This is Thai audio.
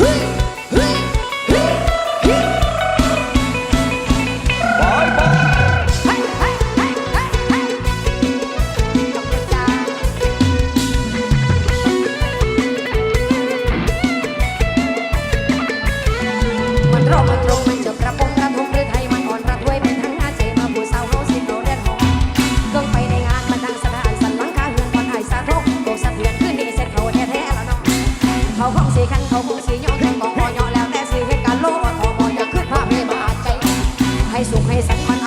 มันรอมันตรงมันจบกระโปงกระทงหรือไทยมันอ่อนประทวยเป็นทั้งงานเจมาผู้สาวเฮาสิเขาเรียนหอเครื่องไปในงานมันดังสนานสันหลังคาเฮือนก่อนหายสาทกโกสะเทือนขึ้นนี่เสร็จเขาแท้ๆแล้วเนาะเขาคงสีคันเขาคงสีย่ สุขให้สุขให้สันมัน